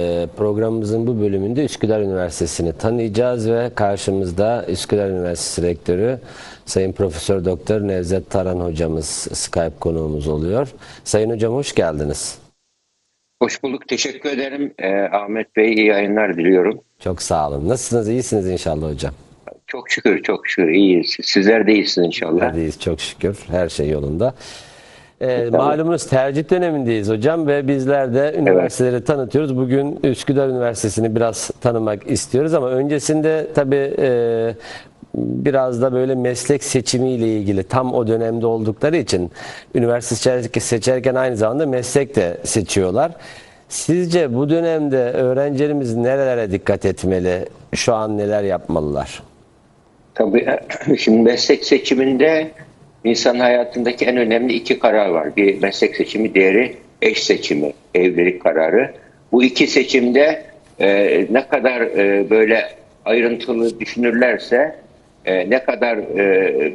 Ee, Programımızın bu bölümünde Üsküdar Üniversitesi'ni tanıyacağız ve karşımızda Üsküdar Üniversitesi Rektörü Sayın Profesör Doktor Nevzat Taran hocamız Skype konuğumuz oluyor. Sayın hocam hoş geldiniz. Hoş bulduk. Teşekkür ederim. Ee, Ahmet Bey iyi yayınlar diliyorum. Çok sağ olun. Nasılsınız? İyisiniz inşallah hocam. Çok şükür, çok şükür iyiyiz. Sizler de iyisiniz inşallah. Neredeyiz çok şükür. Her şey yolunda. Ee, malumunuz tercih dönemindeyiz hocam ve bizler de üniversiteleri tanıtıyoruz. Bugün Üsküdar Üniversitesi'ni biraz tanımak istiyoruz ama öncesinde tabii e, biraz da böyle meslek seçimiyle ilgili tam o dönemde oldukları için üniversite seçerken aynı zamanda meslek de seçiyorlar. Sizce bu dönemde öğrencilerimiz nerelere dikkat etmeli? Şu an neler yapmalılar? Tabii şimdi meslek seçiminde insan hayatındaki en önemli iki karar var. Bir meslek seçimi, diğeri eş seçimi, evlilik kararı. Bu iki seçimde e, ne kadar e, böyle ayrıntılı düşünürlerse, e, ne kadar e,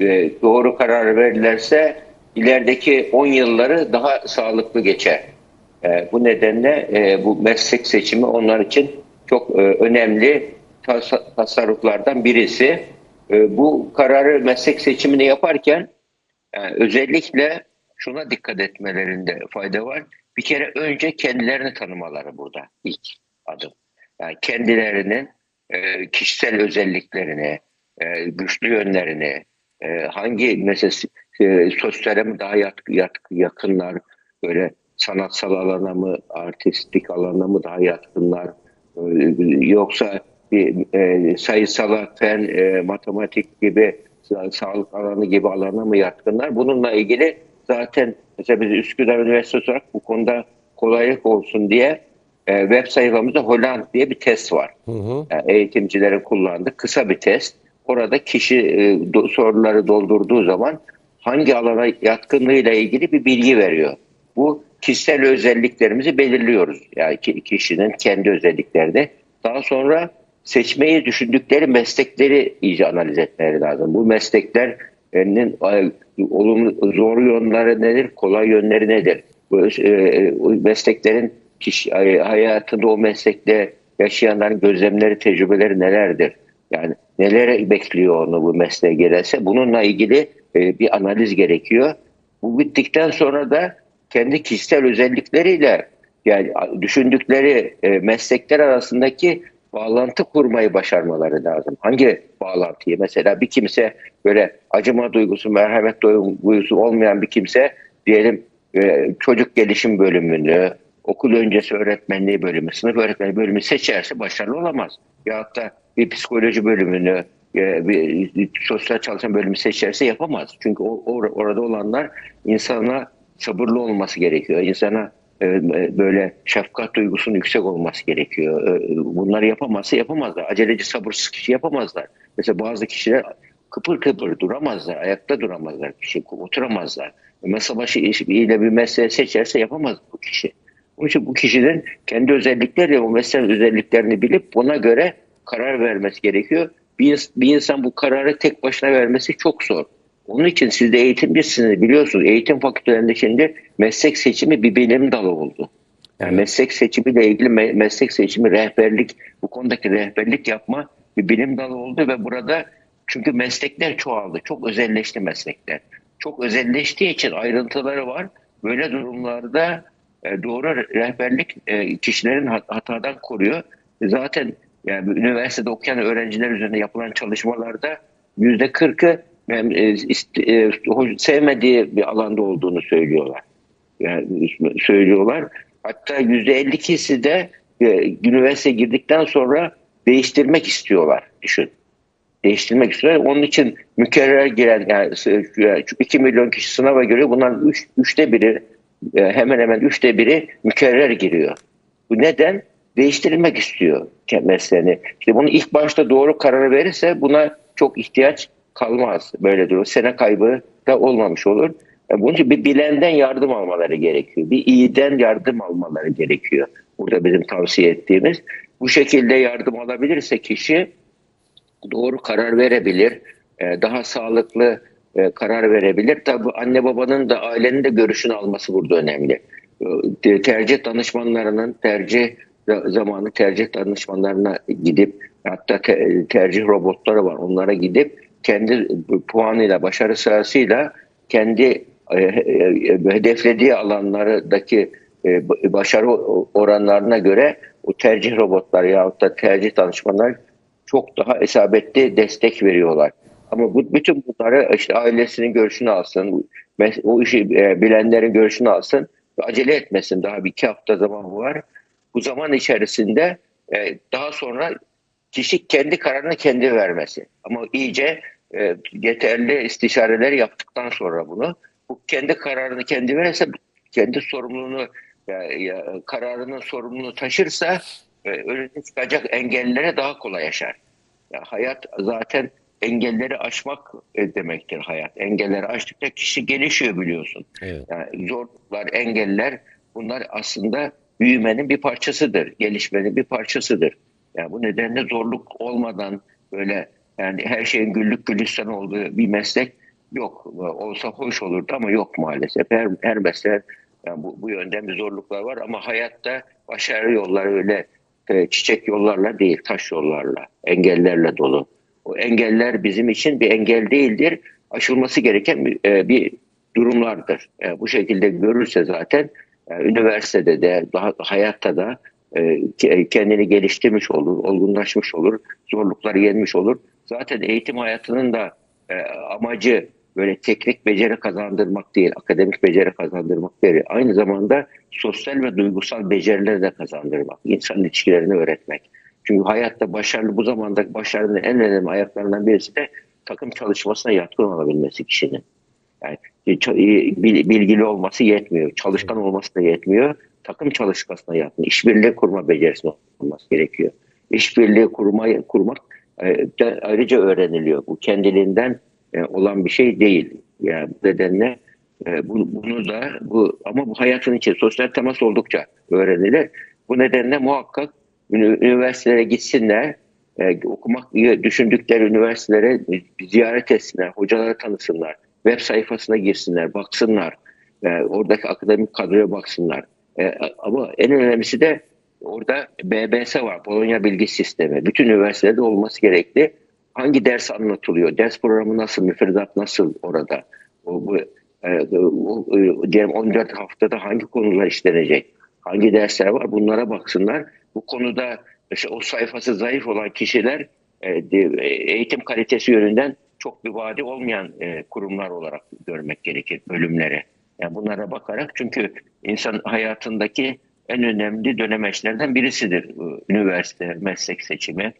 e, doğru karar verirlerse ilerideki 10 yılları daha sağlıklı geçer. E, bu nedenle e, bu meslek seçimi onlar için çok e, önemli tas- tasarruflardan birisi. E, bu kararı meslek seçimini yaparken yani özellikle şuna dikkat etmelerinde fayda var. Bir kere önce kendilerini tanımaları burada ilk adım. Yani kendilerinin e, kişisel özelliklerini, e, güçlü yönlerini, e, hangi mesela e, sosyale mi daha yat, yat, yakınlar, böyle sanatsal alana mı, artistik alana mı daha yatkınlar, e, yoksa bir e, sayısala, fen, e, matematik gibi, sa- sağlık alanı gibi alana mı yatkınlar? Bununla ilgili zaten mesela biz Üsküdar Üniversitesi olarak bu konuda kolaylık olsun diye e, web sayfamızda Holland diye bir test var. Yani eğitimcilerin kullandığı kısa bir test. Orada kişi e, do- soruları doldurduğu zaman hangi alana yatkınlığıyla ilgili bir bilgi veriyor. Bu kişisel özelliklerimizi belirliyoruz. Yani ki- kişinin kendi özelliklerini. Daha sonra seçmeyi düşündükleri meslekleri iyice analiz etmeleri lazım. Bu mesleklerin e, olumlu zor yönleri nedir, kolay yönleri nedir? Bu e, mesleklerin kişi, e, hayatında o meslekte yaşayanların gözlemleri, tecrübeleri nelerdir? Yani nelere bekliyor onu bu mesleğe gelirse bununla ilgili e, bir analiz gerekiyor. Bu bittikten sonra da kendi kişisel özellikleriyle yani düşündükleri e, meslekler arasındaki bağlantı kurmayı başarmaları lazım. Hangi bağlantıyı? Mesela bir kimse böyle acıma duygusu, merhamet duygusu olmayan bir kimse diyelim e, çocuk gelişim bölümünü, okul öncesi öğretmenliği bölümü, sınıf öğretmenliği bölümü seçerse başarılı olamaz. Ya da bir psikoloji bölümünü, e, bir, sosyal çalışma bölümü seçerse yapamaz. Çünkü orada olanlar insana sabırlı olması gerekiyor. İnsana böyle şefkat duygusunun yüksek olması gerekiyor. E, Bunları yapamazsa yapamazlar. Aceleci sabırsız kişi yapamazlar. Mesela bazı kişiler kıpır kıpır duramazlar. Ayakta duramazlar kişi. Oturamazlar. Masa başı ile bir mesleği seçerse yapamaz bu kişi. Onun için bu kişinin kendi özellikleri bu mesleğin özelliklerini bilip buna göre karar vermesi gerekiyor. Bir, bir insan bu kararı tek başına vermesi çok zor. Onun için siz de eğitimcisiniz biliyorsunuz. Eğitim fakültelerinde şimdi meslek seçimi bir bilim dalı oldu. Yani meslek seçimiyle ilgili me- meslek seçimi rehberlik, bu konudaki rehberlik yapma bir bilim dalı oldu ve burada çünkü meslekler çoğaldı. Çok özelleşti meslekler. Çok özelleştiği için ayrıntıları var. Böyle durumlarda e, doğru rehberlik e, kişilerin hat- hatadan koruyor. Zaten yani üniversitede okuyan öğrenciler üzerine yapılan çalışmalarda yüzde kırkı e, e, hoş- sevmediği bir alanda olduğunu söylüyorlar. Yani söylüyorlar. Hatta yüzde 52'si de e, üniversiteye girdikten sonra değiştirmek istiyorlar. Düşün. Değiştirmek istiyorlar. Onun için mükerrer giren yani 2 milyon kişi sınava giriyor. Bunların 3, üçte biri hemen hemen üçte biri mükerrer giriyor. Bu neden? Değiştirilmek istiyor mesleğini. İşte bunu ilk başta doğru kararı verirse buna çok ihtiyaç kalmaz. Böyle durum. Sene kaybı da olmamış olur. Yani bunun için bir bilenden yardım almaları gerekiyor. Bir iyiden yardım almaları gerekiyor. Burada bizim tavsiye ettiğimiz. Bu şekilde yardım alabilirse kişi doğru karar verebilir. e, Daha sağlıklı e, karar verebilir. Tabii anne babanın da ailenin de görüşünü alması burada önemli. E, Tercih danışmanlarının, tercih za- zamanı tercih danışmanlarına gidip hatta te- tercih robotları var onlara gidip kendi puanıyla başarı sırasıyla kendi e, e, hedeflediği alanlardaki e, başarı oranlarına göre o tercih robotları yahut da tercih danışmanlar çok daha isabetli destek veriyorlar. Ama bu bütün bunları işte ailesinin görüşünü alsın, o işi e, bilenlerin görüşünü alsın ve acele etmesin. Daha bir iki hafta zaman var. Bu zaman içerisinde e, daha sonra kişi kendi kararını kendi vermesi. Ama iyice e, yeterli istişareler yaptıktan sonra bunu bu kendi kararını kendi verirse kendi sorumluluğunu ya, ya, kararının sorumluluğunu taşırsa e, önüne çıkacak engellere daha kolay yaşar. Ya, hayat zaten engelleri aşmak e, demektir hayat. Engelleri aştıkça kişi gelişiyor biliyorsun. Evet. Yani zorluklar, engeller bunlar aslında büyümenin bir parçasıdır. Gelişmenin bir parçasıdır. Yani bu nedenle zorluk olmadan böyle yani her şeyin güllük gülistan olduğu bir meslek yok. Olsa hoş olurdu ama yok maalesef. Her, her meslek yani bu, bu yönden bir zorluklar var ama hayatta başarı yolları öyle e, çiçek yollarla değil, taş yollarla, engellerle dolu. O engeller bizim için bir engel değildir. Aşılması gereken bir, e, bir durumlardır. E, bu şekilde görürse zaten e, üniversitede de, daha, hayatta da e, ke- kendini geliştirmiş olur, olgunlaşmış olur, zorlukları yenmiş olur. Zaten eğitim hayatının da e, amacı böyle teknik beceri kazandırmak değil, akademik beceri kazandırmak değil. Aynı zamanda sosyal ve duygusal becerileri de kazandırmak, insan ilişkilerini öğretmek. Çünkü hayatta başarılı bu zamanda başarının en önemli ayaklarından birisi de takım çalışmasına yatkın olabilmesi kişinin. Yani ç- bil- bilgili olması yetmiyor, çalışkan olması da yetmiyor. Takım çalışmasına yatkın, işbirliği kurma becerisinin olması gerekiyor. İşbirliği kurma, kurmak e, de ayrıca öğreniliyor. Bu kendiliğinden e, olan bir şey değil. Yani bu nedenle e, bu- bunu da bu ama bu hayatın içi sosyal temas oldukça öğrenilir. Bu nedenle muhakkak üniversitelere gitsinler, e, okumak düşündükleri üniversitelere ziyaret etsinler, hocaları tanısınlar, web sayfasına girsinler, baksınlar, oradaki akademik kadroya baksınlar. Ama en önemlisi de orada BBS var, Bologna Bilgi Sistemi. Bütün üniversitelerde olması gerekli. Hangi ders anlatılıyor, ders programı nasıl, müfredat nasıl orada? O, bu, e, o, e, diyelim 14 haftada hangi konular işlenecek? Hangi dersler var? Bunlara baksınlar. Bu konuda işte o sayfası zayıf olan kişiler e, de- eğitim kalitesi yönünden çok bir vadi olmayan e, kurumlar olarak görmek gerekir bölümlere. Yani bunlara bakarak çünkü insan hayatındaki en önemli dönemeçlerden birisidir üniversite, meslek seçimi.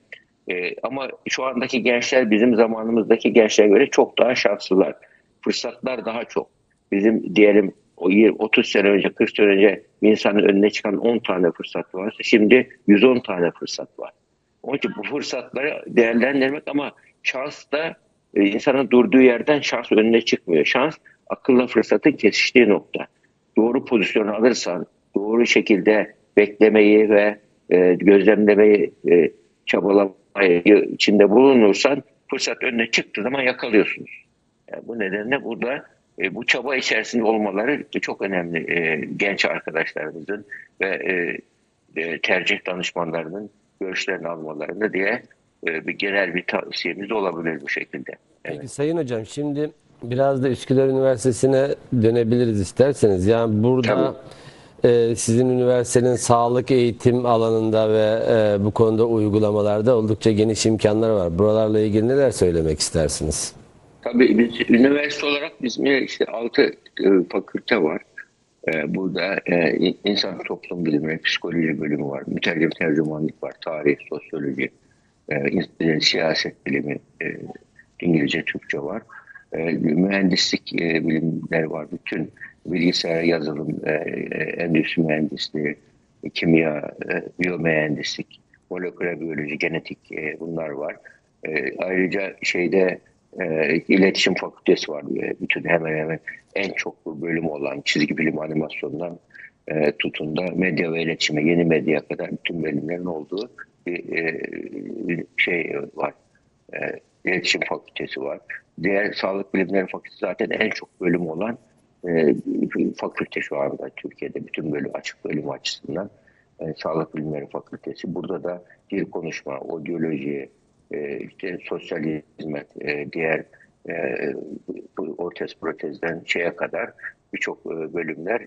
E, ama şu andaki gençler bizim zamanımızdaki gençlere göre çok daha şanslılar. Fırsatlar daha çok. Bizim diyelim o 20, 30 sene önce, 40 sene önce insanın önüne çıkan 10 tane fırsat varsa şimdi 110 tane fırsat var. Onun için bu fırsatları değerlendirmek ama şans da e, insanın durduğu yerden şans önüne çıkmıyor. Şans akılla fırsatın kesiştiği nokta. Doğru pozisyonu alırsan, doğru şekilde beklemeyi ve e, gözlemlemeyi, e, çabalamayı içinde bulunursan fırsat önüne çıktığı zaman yakalıyorsunuz. Yani bu nedenle burada e, bu çaba içerisinde olmaları çok önemli e, genç arkadaşlarımızın ve e, e, tercih danışmanlarının görüşlerini almalarını diye e, bir genel bir tavsiyemiz olabilir bu şekilde. Evet. Peki Sayın Hocam şimdi biraz da Üsküdar Üniversitesi'ne dönebiliriz isterseniz. Yani burada e, sizin üniversitenin sağlık eğitim alanında ve e, bu konuda uygulamalarda oldukça geniş imkanlar var. Buralarla ilgili neler söylemek istersiniz? Tabii biz üniversite olarak bizim işte altı e, fakülte var. E, burada e, insan toplum bilimleri, psikoloji bölümü var, mütercim tercümanlık var, tarih, sosyoloji, e, siyaset bilimi, İngilizce, Türkçe var. Mühendislik e, bilimleri var. Bütün bilgisayar yazılım, e, e, endüstri mühendisliği, kimya, e, biyomühendislik, moleküler biyoloji, genetik e, bunlar var. E, ayrıca şeyde e, iletişim fakültesi var. E, bütün hemen hemen en çok bölüm olan çizgi film animasyondan e, tutun da medya ve iletişime, yeni medya kadar bütün bölümlerin olduğu bir e, şey var. E, iletişim fakültesi var. Diğer sağlık bilimleri fakültesi zaten en çok bölüm olan e, fakülte şu anda Türkiye'de bütün bölüm açık bölüm açısından. e, Sağlık Bilimleri Fakültesi. Burada da dil konuşma, odyoloji, e, işte sosyal hizmet, diğer ortez protezden şeye kadar birçok bölümler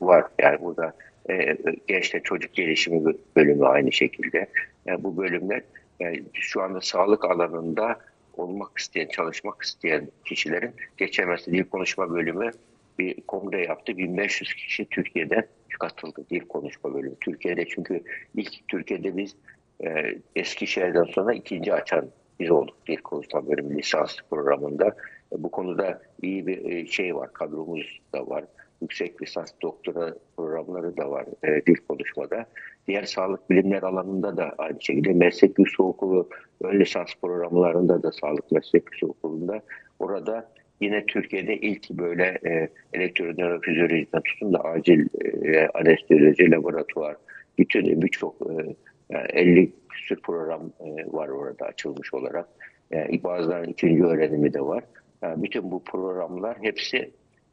var. Yani burada e, gençler çocuk gelişimi bölümü aynı şekilde. Yani bu bölümler yani şu anda sağlık alanında olmak isteyen, çalışmak isteyen kişilerin geçemezse dil konuşma bölümü bir kongre yaptı. 1500 kişi Türkiye'den katıldı dil konuşma bölümü. Türkiye'de çünkü ilk Türkiye'de biz e, Eskişehir'den sonra ikinci açan biz olduk dil konuşma bölümü lisans programında. E, bu konuda iyi bir e, şey var, kadromuz da var. Yüksek lisans doktora programları da var e, dil konuşmada. Diğer sağlık bilimler alanında da aynı şekilde meslek yüksekokulu ön lisans programlarında da sağlık meslek yüksekokulu'nda orada yine Türkiye'de ilk böyle e, elektronörofizyolojiden tutun da acil e, anestezi laboratuvar bütün birçok e, yani 50 küsur program e, var orada açılmış olarak. Yani bazılarının ikinci öğrenimi de var. Yani bütün bu programlar hepsi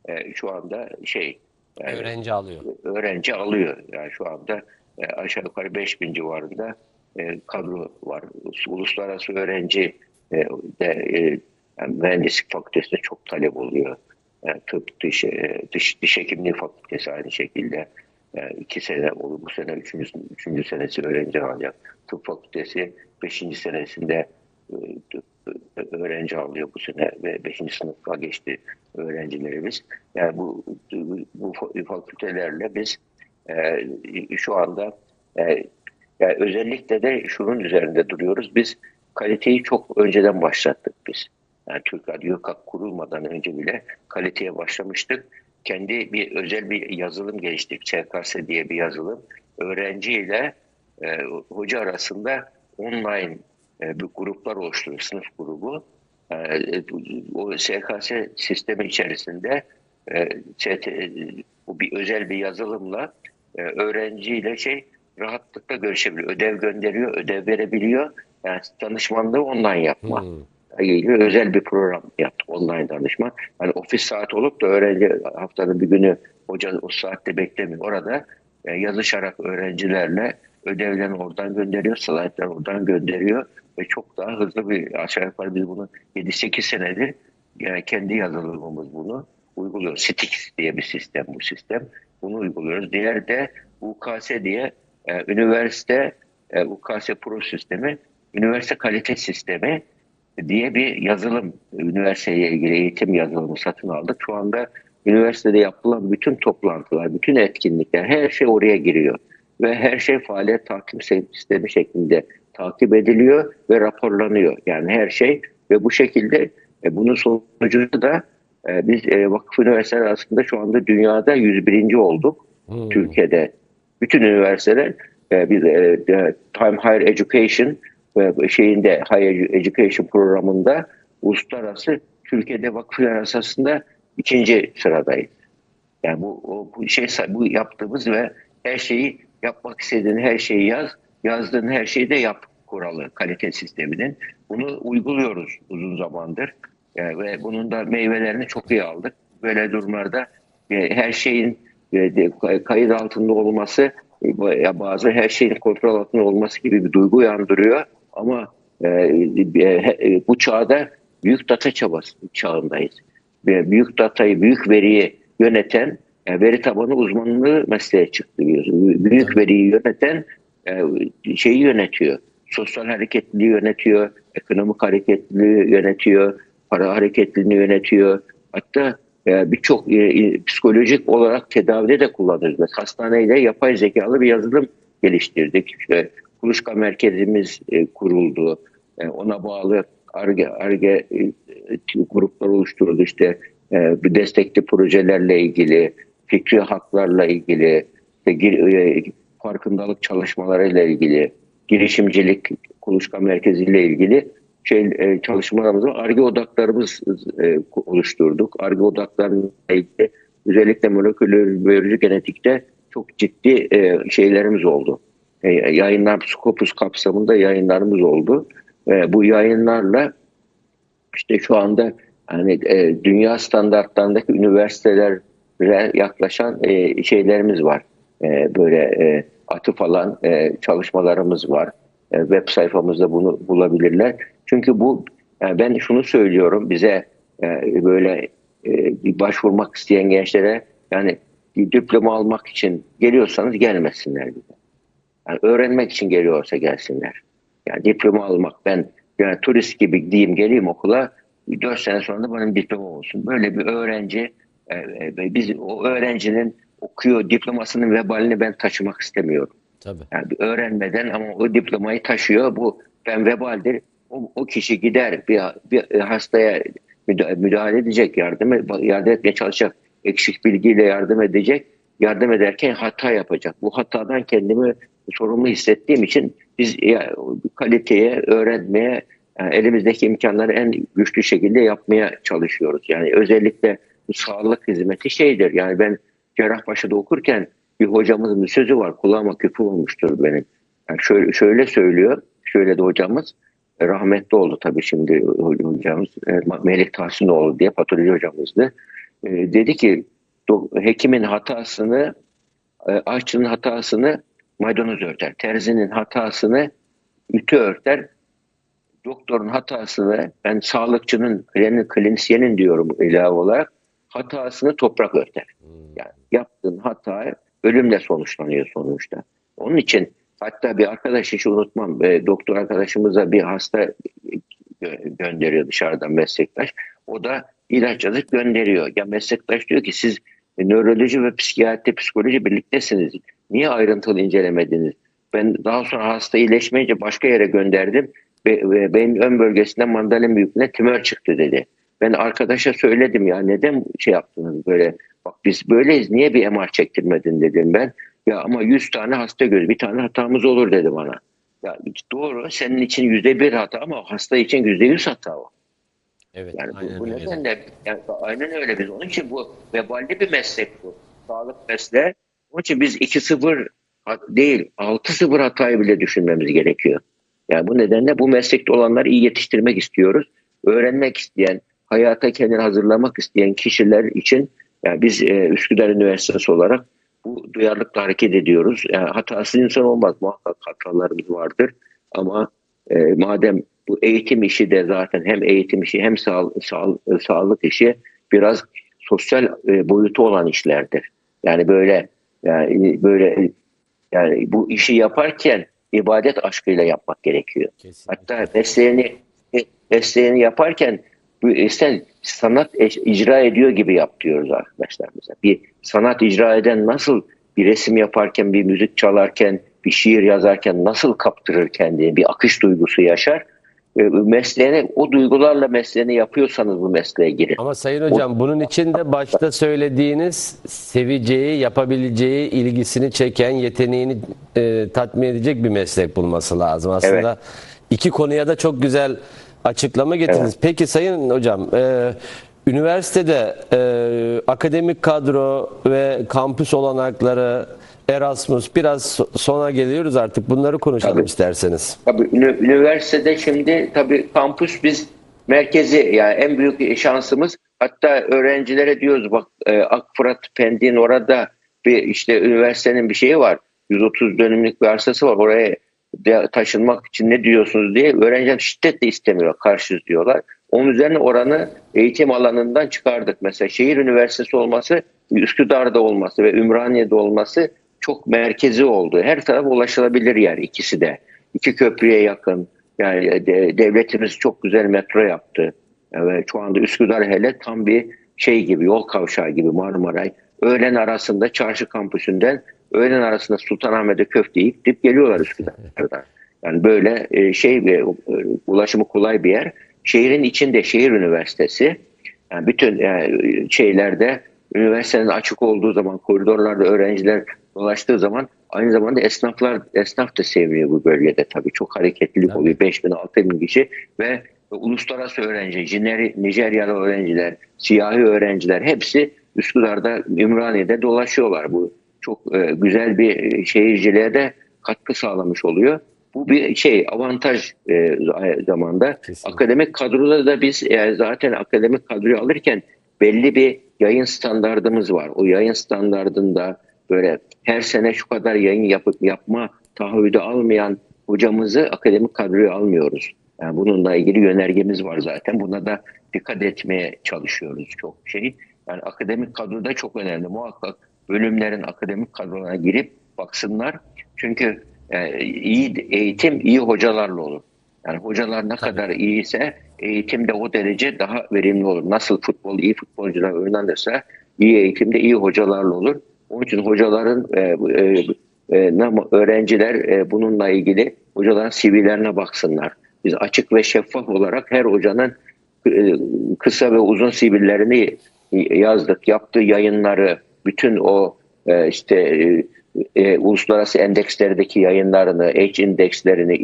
e, şu anda şey yani Öğrenci alıyor. öğrenci alıyor. Yani şu anda e, aşağı yukarı 5000 civarında e, kadro var. Uluslararası öğrenci e, de e, yani mühendislik fakültesinde çok talep oluyor. Yani tıp, diş, e, dış, diş hekimliği fakültesi aynı şekilde. Yani iki sene oldu. Bu sene üçüncü, üçüncü senesi öğrenci alacak. Tıp fakültesi beşinci senesinde e, öğrenci alıyor bu sene ve 5. sınıfa geçti öğrencilerimiz. Yani bu bu fakültelerle biz e, şu anda e, yani özellikle de şunun üzerinde duruyoruz. Biz kaliteyi çok önceden başlattık biz. Yani Türk Radyo Kak kurulmadan önce bile kaliteye başlamıştık. Kendi bir özel bir yazılım geliştirdik. ÇKS diye bir yazılım. Öğrenciyle e, hoca arasında online e, bir gruplar oluşturuyor, sınıf grubu. E, o SKS sistemi içerisinde e, bu bir özel bir yazılımla e, öğrenciyle şey rahatlıkla görüşebiliyor. Ödev gönderiyor, ödev verebiliyor. Yani danışmanlığı online yapma. Hmm. özel bir program yaptık online danışma. Hani ofis saat olup da öğrenci haftanın bir günü hoca o saatte beklemiyor. Orada e, yazışarak öğrencilerle ödevlerini oradan gönderiyor, slaytları oradan gönderiyor ve çok daha hızlı bir aşağı yukarı biz bunu 7-8 senedir yani kendi yazılımımız bunu uyguluyor. Stix diye bir sistem bu sistem. Bunu uyguluyoruz. Diğer de UKS diye e, üniversite e, UKS Pro sistemi, üniversite kalite sistemi diye bir yazılım, üniversiteye ilgili eğitim yazılımı satın aldık. Şu anda üniversitede yapılan bütün toplantılar, bütün etkinlikler, her şey oraya giriyor. Ve her şey faaliyet takip sistemi şeklinde takip ediliyor ve raporlanıyor. Yani her şey ve bu şekilde e, bunun sonucunda da e, biz e, vakıf üniversiteler arasında şu anda dünyada 101. olduk. Hmm. Türkiye'de. Bütün üniversiteler e, biz e, Time Higher Education ve şeyinde Higher Education programında uluslararası Türkiye'de vakıflar arasında ikinci sıradayız. Yani bu, o, bu şey bu yaptığımız ve her şeyi yapmak istediğin her şeyi yaz, yazdığın her şeyi de yap kuralı kalite sisteminin. Bunu uyguluyoruz uzun zamandır. Yani ve bunun da meyvelerini çok iyi aldık. Böyle durumlarda e, her şeyin e, kayıt altında olması e, bazı her şeyin kontrol altında olması gibi bir duygu uyandırıyor. Ama e, e, bu çağda büyük data çabası çağındayız. Büyük datayı, büyük veriyi yöneten e, veri tabanı uzmanlığı mesleğe çıktı biliyorsun. Büyük veriyi yöneten e, şeyi yönetiyor. Sosyal hareketliliği yönetiyor, ekonomik hareketliliği yönetiyor, para hareketliliğini yönetiyor. Hatta e, birçok e, psikolojik olarak tedavide de kullanıyoruz. Mesela hastaneyle yapay zekalı bir yazılım geliştirdik. İşte kuluçka merkezimiz e, kuruldu. E, ona bağlı ARGE, ARGE e, gruplar oluşturuldu. İşte e, destekli projelerle ilgili, fikri haklarla ilgili, işte, gir, e, farkındalık çalışmalarıyla ilgili, girişimcilik kuluçka merkeziyle ilgili şey e, çalışmalarımızı ARGE odaklarımız e, oluşturduk. ARGE odaklarıyla ilgili özellikle moleküler biyoloji genetikte çok ciddi e, şeylerimiz oldu. E, yayınlar Scopus kapsamında yayınlarımız oldu. E, bu yayınlarla işte şu anda hani e, dünya standartlarındaki üniversiteler yaklaşan e, şeylerimiz var. E, böyle e, atıf alan e, çalışmalarımız var. E, web sayfamızda bunu bulabilirler. Çünkü bu yani ben şunu söylüyorum bize e, böyle e, bir başvurmak isteyen gençlere yani diploma almak için geliyorsanız gelmesinler bize. Yani öğrenmek için geliyorsa gelsinler. Yani diploma almak ben yani turist gibi gideyim geleyim okula 4 sene sonra da benim diploma olsun. Böyle bir öğrenci e, e, biz o öğrencinin okuyor diplomasının vebalini ben taşımak istemiyorum. Tabii. Yani öğrenmeden ama o diplomayı taşıyor. Bu ben vebaldir. O, o kişi gider bir, bir hastaya müda- müdahale edecek, yardım yardım etmeye çalışacak, eksik bilgiyle yardım edecek. Yardım ederken hata yapacak. Bu hatadan kendimi sorumlu hissettiğim için biz ya, kaliteye, öğrenmeye, yani elimizdeki imkanları en güçlü şekilde yapmaya çalışıyoruz. Yani özellikle sağlık hizmeti şeydir. Yani ben Cerrahpaşa'da okurken bir hocamızın bir sözü var. Kulağıma küpü olmuştur benim. Yani şöyle, şöyle söylüyor. Şöyle de hocamız. e, Rahmetli oldu tabii şimdi hocamız. e, Melik Tahsinoğlu diye patoloji hocamızdı. E, Dedi ki hekimin hatasını aşçının hatasını maydanoz örter. Terzinin hatasını ütü örter. Doktorun hatasını ben sağlıkçının, klinisyenin diyorum ilave olarak hatasını toprak örter. Yani yaptığın hata ölümle sonuçlanıyor sonuçta. Onun için hatta bir arkadaş hiç unutmam. e, doktor arkadaşımıza bir hasta gö- gönderiyor dışarıdan meslektaş. O da ilaç yazıp gönderiyor. Ya meslektaş diyor ki siz nöroloji ve psikiyatri, psikoloji birliktesiniz. Niye ayrıntılı incelemediniz? Ben daha sonra hasta iyileşmeyince başka yere gönderdim. Ve, ve beyin ön bölgesinden mandalin büyüklüğünde tümör çıktı dedi. Ben arkadaşa söyledim ya neden şey yaptınız böyle bak biz böyleyiz niye bir MR çektirmedin dedim ben. Ya ama 100 tane hasta göz bir tane hatamız olur dedi bana. Ya doğru senin için yüzde bir hata ama hasta için yüzde yüz hata o. Evet. Yani aynen bu, bu öyle. nedenle yani aynen öyle biz. Onun için bu veballi bir meslek bu. Sağlık mesleği. Onun için biz 2-0 hat- değil 6-0 hatayı bile düşünmemiz gerekiyor. Yani bu nedenle bu meslekte olanları iyi yetiştirmek istiyoruz. Öğrenmek isteyen, hayata kendini hazırlamak isteyen kişiler için yani biz e, Üsküdar Üniversitesi olarak bu duyarlılıkla hareket ediyoruz. Yani hatasız insan olmaz. Muhakkak hatalarımız vardır. Ama e, madem bu eğitim işi de zaten hem eğitim işi hem sağ, sağ- sağlık işi biraz sosyal e, boyutu olan işlerdir. Yani böyle yani böyle yani bu işi yaparken ibadet aşkıyla yapmak gerekiyor. Kesinlikle. Hatta mesleğini mesleğini yaparken sen sanat icra ediyor gibi yap diyoruz arkadaşlarımıza. Bir sanat icra eden nasıl bir resim yaparken, bir müzik çalarken, bir şiir yazarken nasıl kaptırır kendini, bir akış duygusu yaşar. E, Mesleğini, o duygularla mesleğini yapıyorsanız bu mesleğe girin. Ama Sayın Hocam bunun için de başta söylediğiniz seveceği, yapabileceği, ilgisini çeken, yeteneğini e, tatmin edecek bir meslek bulması lazım. Aslında iki konuya da çok güzel açıklama getirdiniz. Peki Sayın Hocam, e, üniversitede e, akademik kadro ve kampüs olanakları, Erasmus biraz so- sona geliyoruz artık. Bunları konuşalım Tabii. isterseniz. Tabii üniversitede şimdi tabii kampüs biz merkezi yani en büyük şansımız hatta öğrencilere diyoruz bak e, Akfırat Pendik'in orada bir işte üniversitenin bir şeyi var. 130 dönümlük bir arsası var. Oraya taşınmak için ne diyorsunuz diye öğrenciler şiddetle istemiyor. Karşıyız diyorlar. Onun üzerine oranı eğitim alanından çıkardık. Mesela şehir üniversitesi olması, Üsküdar'da olması ve Ümraniye'de olması çok merkezi oldu. Her taraf ulaşılabilir yer ikisi de. İki köprüye yakın. Yani de- devletimiz çok güzel metro yaptı. Evet, şu anda Üsküdar hele tam bir şey gibi, yol kavşağı gibi Marmaray. Öğlen arasında çarşı kampüsünden öğlen arasında Sultanahmet'e köfte yiyip gidip geliyorlar Üsküdar'dan. Yani böyle e, şey ve e, ulaşımı kolay bir yer. Şehrin içinde şehir üniversitesi. Yani bütün yani şeylerde üniversitenin açık olduğu zaman koridorlarda öğrenciler dolaştığı zaman aynı zamanda esnaflar esnaf da seviniyor bu bölgede tabii. Çok hareketlilik Tabii. oluyor. 5000 6000 kişi ve uluslararası öğrenci, Nijeryalı öğrenciler, siyahi öğrenciler hepsi Üsküdar'da, Ümraniye'de dolaşıyorlar. Bu çok e, güzel bir e, şehirciliğe de katkı sağlamış oluyor. Bu bir şey avantaj e, aynı zamanda. Kesinlikle. Akademik kadroda da biz e, zaten akademik kadroyu alırken belli bir yayın standardımız var. O yayın standardında böyle her sene şu kadar yayın yapıp yapma taahhüdü almayan hocamızı akademik kadroya almıyoruz. Yani bununla ilgili yönergemiz var zaten. Buna da dikkat etmeye çalışıyoruz çok şey. Yani akademik kadro da çok önemli. Muhakkak bölümlerin akademik kadrolarına girip baksınlar. Çünkü e, iyi eğitim iyi hocalarla olur. Yani hocalar ne kadar iyiyse eğitim de o derece daha verimli olur. Nasıl futbol iyi futbolcular oynanırsa iyi eğitimde iyi hocalarla olur. Onun için hocaların e, e, e, öğrenciler e, bununla ilgili hocaların CV'lerine baksınlar. Biz açık ve şeffaf olarak her hocanın e, kısa ve uzun CV'lerini yazdık. Yaptığı yayınları, bütün o e, işte e, e, uluslararası endekslerdeki yayınlarını, H indekslerini,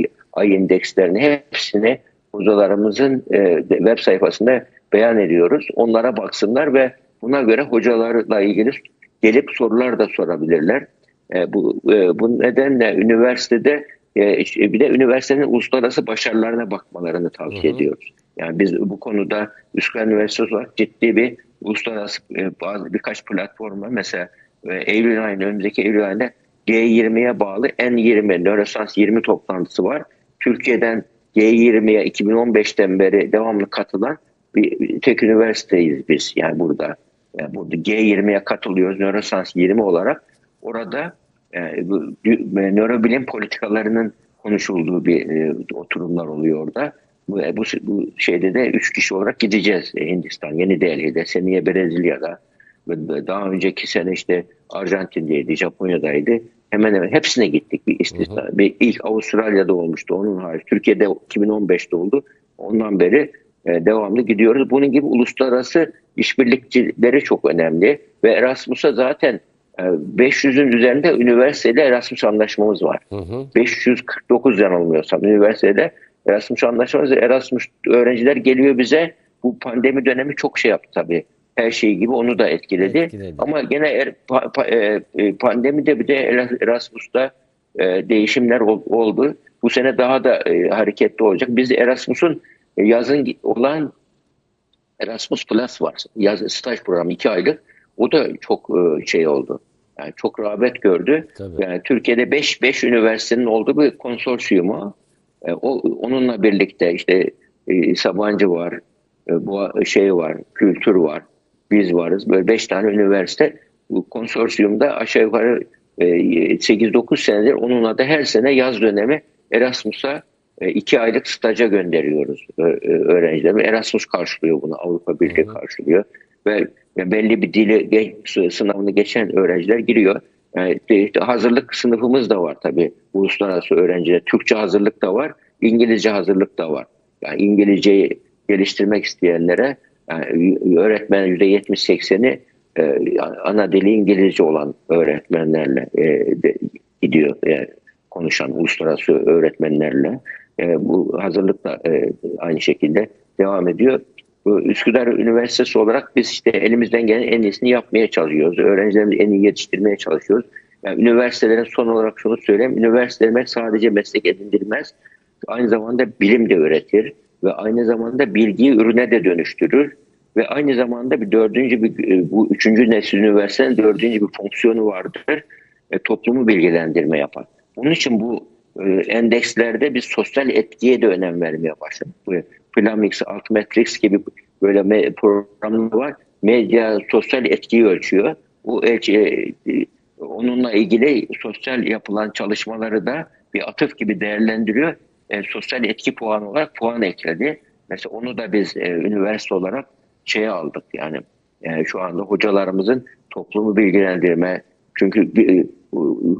I indekslerini hepsini hocalarımızın e, web sayfasında beyan ediyoruz. Onlara baksınlar ve buna göre hocalarla ilgili gelip sorular da sorabilirler. E, bu, e, bu nedenle üniversitede e, işte bir de üniversitenin uluslararası başarılarına bakmalarını tavsiye ediyoruz. Yani biz bu konuda Üsküdar Üniversitesi olarak ciddi bir uluslararası e, bazı birkaç platformla mesela e, Eylül ayında önümüzdeki Eylül ayında G20'ye bağlı N20 Nörosans 20 toplantısı var. Türkiye'den G20'ye 2015'ten beri devamlı katılan bir, tek üniversiteyiz biz yani burada. Yani burada G20'ye katılıyoruz Nörosans 20 olarak. Orada e, dü- nörobilim politikalarının konuşulduğu bir e, oturumlar oluyor orada. Bu, bu, bu şeyde de üç kişi olarak gideceğiz e, Hindistan, Yeni Delhi'de, seneye Brezilya'da ve daha önceki sene işte Arjantin'deydi, Japonya'daydı. Hemen hemen hepsine gittik bir istisna. Bir ilk Avustralya'da olmuştu onun hariç. Türkiye'de 2015'te oldu. Ondan beri e, devamlı gidiyoruz. Bunun gibi uluslararası işbirlikçileri çok önemli ve Erasmus'a zaten e, 500'ün üzerinde üniversiteyle Erasmus anlaşmamız var. 549 yanılmıyorsam üniversitede Erasmus anlaşmamız var. Erasmus öğrenciler geliyor bize. Bu pandemi dönemi çok şey yaptı tabii. Her şey gibi onu da etkiledi. Etkiledi. Ama gene er, pa, pa, e, e, pandemide bir de Erasmus'ta e, değişimler ol- oldu. Bu sene daha da e, hareketli olacak. Biz Erasmus'un e, yazın olan Erasmus Plus var. Yaz staj programı iki aylık. O da çok e, şey oldu. Yani çok rağbet gördü. Tabii. Yani Türkiye'de 5 5 üniversitenin olduğu bir konsorsiyumu. E, o onunla birlikte işte e, Sabancı var, e, bu şey var, kültür var, biz varız. Böyle 5 tane üniversite bu konsorsiyumda aşağı yukarı e, 8-9 senedir onunla da her sene yaz dönemi Erasmus'a e, iki aylık staja gönderiyoruz e, öğrencilerimi. Erasmus karşılıyor bunu, Avrupa Birliği karşılıyor. Ve belli bir dili sınavını geçen öğrenciler giriyor. İşte hazırlık sınıfımız da var tabii uluslararası öğrenciler. Türkçe hazırlık da var, İngilizce hazırlık da var. Yani İngilizceyi geliştirmek isteyenlere yani öğretmen %70-80'i e, ana dili İngilizce olan öğretmenlerle e, de, gidiyor e, konuşan uluslararası öğretmenlerle. E, bu hazırlık da e, aynı şekilde devam ediyor. Üsküdar Üniversitesi olarak biz işte elimizden gelen en iyisini yapmaya çalışıyoruz. Öğrencilerimizi en iyi yetiştirmeye çalışıyoruz. Yani üniversitelerin son olarak şunu söyleyeyim. Üniversiteler sadece meslek edindirmez. Aynı zamanda bilim de öğretir ve aynı zamanda bilgiyi ürüne de dönüştürür. Ve aynı zamanda bir dördüncü bir, e, bu üçüncü nesil üniversitenin dördüncü bir fonksiyonu vardır. E, toplumu bilgilendirme yapar. Bunun için bu e, endekslerde biz sosyal etkiye de önem vermeye başladık. Bu Flamix, Altmetrix gibi böyle programlar var. Medya sosyal etkiyi ölçüyor. Bu ölçü, e, onunla ilgili sosyal yapılan çalışmaları da bir atıf gibi değerlendiriyor. E, sosyal etki puanı olarak puan ekledi. Mesela onu da biz e, üniversite olarak şeye aldık yani e, şu anda hocalarımızın toplumu bilgilendirme çünkü e,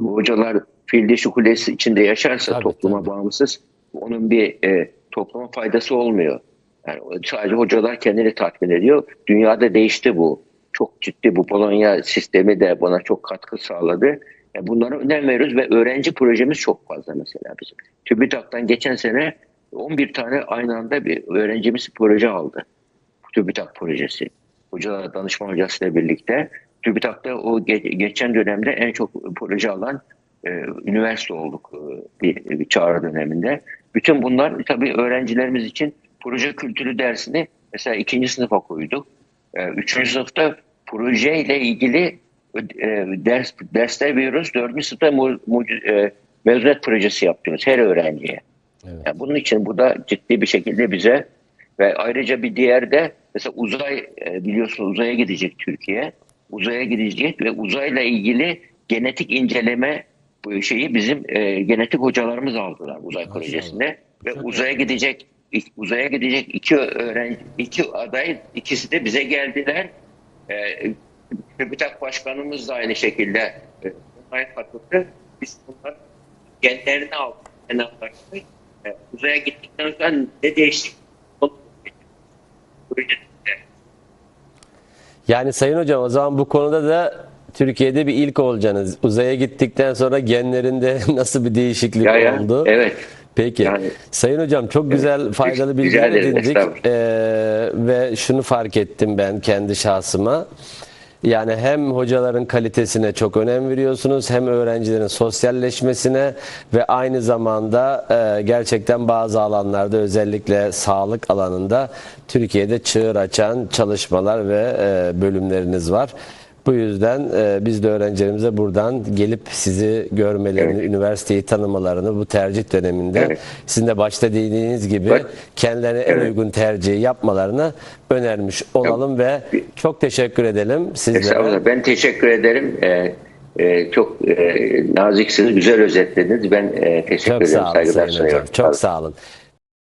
hocalar fil dişi kulesi içinde yaşarsa Tabii, topluma tabii. bağımsız onun bir e, topluma faydası olmuyor. Yani sadece hocalar kendini tatmin ediyor. Dünyada değişti bu. Çok ciddi bu Polonya sistemi de bana çok katkı sağladı. Yani bunlara önem veriyoruz ve öğrenci projemiz çok fazla mesela bizim. TÜBİTAK'tan geçen sene 11 tane aynı anda bir öğrencimiz proje aldı. TÜBİTAK projesi. Hocalar danışman hocasıyla birlikte. TÜBİTAK'ta o ge- geçen dönemde en çok proje alan e, üniversite olduk e, bir, bir çağrı döneminde. Bütün bunlar tabii öğrencilerimiz için proje kültürü dersini mesela ikinci sınıfa koyduk. e, üçüncü sınıfta projeyle ilgili e, ders dersler veriyoruz. Dördüncü sınıfta mu, mu, e, mezuniyet projesi yapıyoruz her öğrenciye. Evet. Yani bunun için bu da ciddi bir şekilde bize ve ayrıca bir diğer de mesela uzay e, biliyorsunuz uzaya gidecek Türkiye. Uzaya gidecek ve uzayla ilgili genetik inceleme şeyi bizim e, genetik hocalarımız aldılar uzay projesinde ve Çok uzaya gidecek uzaya gidecek iki öğrenci iki aday ikisi de bize geldiler. E, TÜBİTAK Başkanımız da aynı şekilde e, onlara katıldı. Biz bunlar genlerini aldık. En anlaştık. E, uzaya gittikten sonra ne değişti? Projesinde. Yani Sayın Hocam o zaman bu konuda da Türkiye'de bir ilk olacaksınız. Uzaya gittikten sonra genlerinde nasıl bir değişiklik Ya ya, oldu? evet. Peki. Yani- Sayın Hocam çok güzel faydalı bilgiler edindik. Ee, ve şunu fark ettim ben kendi şahsıma. Yani hem hocaların kalitesine çok önem veriyorsunuz hem öğrencilerin sosyalleşmesine ve aynı zamanda e, gerçekten bazı alanlarda özellikle sağlık alanında Türkiye'de çığır açan çalışmalar ve e, bölümleriniz var. Bu yüzden e, biz de öğrencilerimize buradan gelip sizi görmelerini, üniversiteyi tanımalarını bu tercih döneminde Evet. sizin de başta dediğiniz gibi Bak- kendilerine en Evet. uygun tercihi yapmalarını önermiş olalım ve çok teşekkür edelim sizlere. Ben teşekkür ederim. E, e, çok e, naziksiniz, güzel özetlediniz. Ben e, teşekkür Çok ederim. Saygılar sunuyorum. Çok sağ olun.